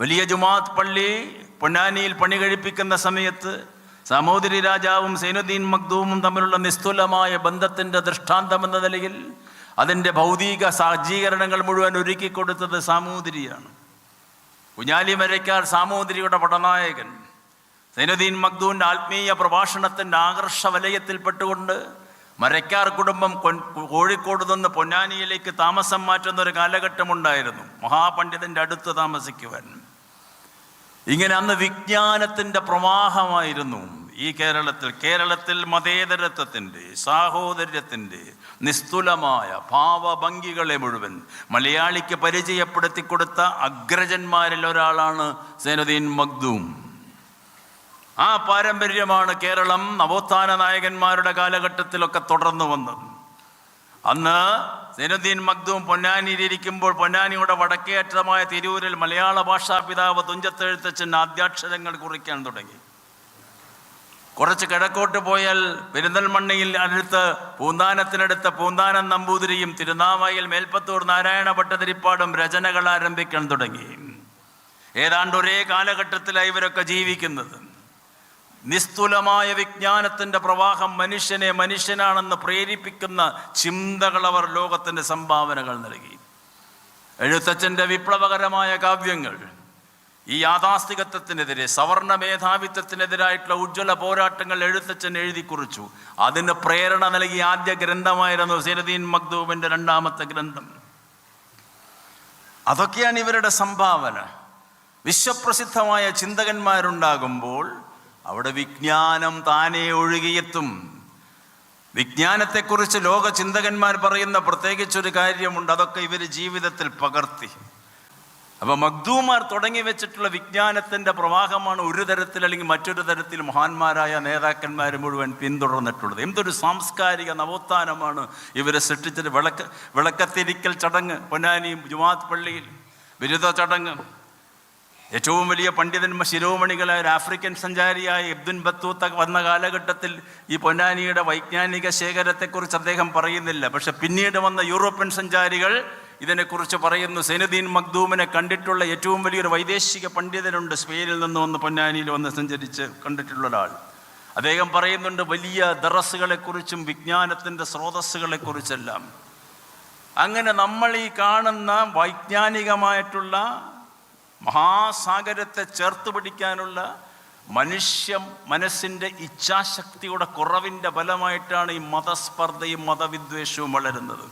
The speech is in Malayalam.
വലിയ ജുമാത്ത് പള്ളി പൊന്നാനിയിൽ പണി കഴിപ്പിക്കുന്ന സമയത്ത് സാമൂതിരി രാജാവും സൈനുദ്ദീൻ മഖ്ദൂമും തമ്മിലുള്ള നിസ്തുലമായ ബന്ധത്തിന്റെ ദൃഷ്ടാന്തം എന്ന നിലയിൽ അതിന്റെ ഭൗതിക സജ്ജീകരണങ്ങൾ മുഴുവൻ ഒരുക്കി കൊടുത്തത് സാമൂതിരിയാണ് കുഞ്ഞാലി മരയ്ക്കാർ സാമൂതിരിയുടെ പടനായകൻ. സൈനുദ്ദീൻ മഖ്ദൂന്റെ ആത്മീയ പ്രഭാഷണത്തിന്റെ ആകർഷ വലയത്തിൽപ്പെട്ടുകൊണ്ട് മരയ്ക്കാർ കുടുംബം കോഴിക്കോട് നിന്ന് പൊന്നാനിയിലേക്ക് താമസം മാറ്റുന്ന ഒരു കാലഘട്ടമുണ്ടായിരുന്നു. മഹാപണ്ഡിതന്റെ അടുത്ത് താമസിക്കുവാൻ. ഇങ്ങനെ അന്ന് വിജ്ഞാനത്തിന്റെ പ്രവാഹമായിരുന്നു. ഈ കേരളത്തിൽ കേരളത്തിൽ മതേതരത്വത്തിന്റെ സാഹോദര്യത്തിന്റെ നിസ്തുലമായ ഭാവഭംഗികളെ മുഴുവൻ മലയാളിക്ക് പരിചയപ്പെടുത്തി കൊടുത്ത അഗ്രജന്മാരിൽ ഒരാളാണ് സൈനുദ്ദീൻ മഖ്ദൂം. ആ പാരമ്പര്യമാണ് കേരളം നവോത്ഥാന നായകന്മാരുടെ കാലഘട്ടത്തിലൊക്കെ തുടർന്നു വന്നത്. അന്ന് സൈനുദ്ദീൻ മഖ്ദൂം പൊന്നാനിയിലിരിക്കുമ്പോൾ പൊന്നാനിയുടെ വടക്കേറ്റമായ തിരൂരിൽ മലയാള ഭാഷാ പിതാവ് തുഞ്ചത്തെഴുത്തച്ഛൻ ആദ്യാക്ഷരങ്ങൾ കുറിക്കാൻ തുടങ്ങി. കുറച്ച് കിഴക്കോട്ട് പോയാൽ പെരിന്തൽമണ്ണയിൽ അടുത്ത് പൂന്താനത്തിനടുത്ത് പൂന്താനം നമ്പൂതിരിയും തിരുനാവായിൽ മേൽപ്പത്തൂർ നാരായണ ഭട്ടതിരിപ്പാടും രചനകൾ ആരംഭിക്കാൻ തുടങ്ങി. ഏതാണ്ട് ഒരേ കാലഘട്ടത്തിലാണ് ഇവരൊക്കെ ജീവിക്കുന്നത്. നിസ്തുലമായ വിജ്ഞാനത്തിന്റെ പ്രവാഹം മനുഷ്യനെ മനുഷ്യനാണെന്ന് പ്രേരിപ്പിക്കുന്ന ചിന്തകൾ അവർ ലോകത്തിന്റെ സംഭാവനകൾ നൽകി. എഴുത്തച്ഛന്റെ വിപ്ലവകരമായ കാവ്യങ്ങൾ ഈ യാഥാസ്ഥികത്വത്തിനെതിരെ സവർണ മേധാവിത്വത്തിനെതിരായിട്ടുള്ള ഉജ്ജ്വല പോരാട്ടങ്ങൾ എഴുത്തച്ഛൻ എഴുതി കുറിച്ചു. അതിന് പ്രേരണ നൽകിയ ആദ്യ ഗ്രന്ഥമായിരുന്നു സിരദീൻ മക്ദൂബിന്റെ രണ്ടാമത്തെ ഗ്രന്ഥം. അതൊക്കെയാണ് ഇവരുടെ സംഭാവന. വിശ്വപ്രസിദ്ധമായ ചിന്തകന്മാരുണ്ടാകുമ്പോൾ അവിടെ വിജ്ഞാനം താനേ ഒഴുകിയെത്തും. വിജ്ഞാനത്തെക്കുറിച്ച് ലോക ചിന്തകന്മാർ പറയുന്ന പ്രത്യേകിച്ചൊരു കാര്യമുണ്ട് അതൊക്കെ ഇവർ ജീവിതത്തിൽ പകർത്തി. അപ്പോൾ മഗ്ദൂമാർ തുടങ്ങി വെച്ചിട്ടുള്ള വിജ്ഞാനത്തിന്റെ പ്രവാഹമാണ് ഒരു തരത്തിൽ അല്ലെങ്കിൽ മറ്റൊരു തരത്തിൽ മഹാന്മാരായ നേതാക്കന്മാർ മുഴുവൻ പിന്തുടർന്നിട്ടുള്ളത്. എന്തൊരു സാംസ്കാരിക നവോത്ഥാനമാണ് ഇവരെ സൃഷ്ടിച്ചത്. വിളക്ക് വിളക്കത്തിരിക്കൽ ചടങ്ങ് പൊന്നാനിയും ജുമാത് പള്ളിയിൽ ബിരുദ ചടങ്ങ്. ഏറ്റവും വലിയ പണ്ഡിതന്മാർ ശിരോമണികളായ ഒരു ആഫ്രിക്കൻ സഞ്ചാരിയായ ഇബ്ദുൻ ബത്തൂത്ത വന്ന കാലഘട്ടത്തിൽ ഈ പൊന്നാനിയുടെ വൈജ്ഞാനിക ശേഖരത്തെക്കുറിച്ച് അദ്ദേഹം പറയുന്നില്ല. പക്ഷെ പിന്നീട് വന്ന യൂറോപ്യൻ സഞ്ചാരികൾ ഇതിനെക്കുറിച്ച് പറയുന്നു. സൈനുദ്ദീൻ മഖ്ദൂമിനെ കണ്ടിട്ടുള്ള ഏറ്റവും വലിയൊരു വൈദേശിക പണ്ഡിതനുണ്ട്. സ്പെയിനിൽ നിന്ന് വന്ന് പൊന്നാനിയിൽ വന്ന് സഞ്ചരിച്ച് കണ്ടിട്ടുള്ള ഒരാൾ. അദ്ദേഹം പറയുന്നുണ്ട് വലിയ ദറസുകളെക്കുറിച്ചും വിജ്ഞാനത്തിന്റെ സ്രോതസ്സുകളെക്കുറിച്ചെല്ലാം. അങ്ങനെ നമ്മൾ ഈ കാണുന്ന വൈജ്ഞാനികമായിട്ടുള്ള മഹാസാഗരത്തെ ചേർത്ത് പിടിക്കാനുള്ള മനുഷ്യ മനസ്സിന്റെ ഇച്ഛാശക്തിയുടെ കുറവിന്റെ ഫലമായിട്ടാണ് ഈ മതസ്പർദ്ധയും മതവിദ്വേഷവും വളരുന്നത്.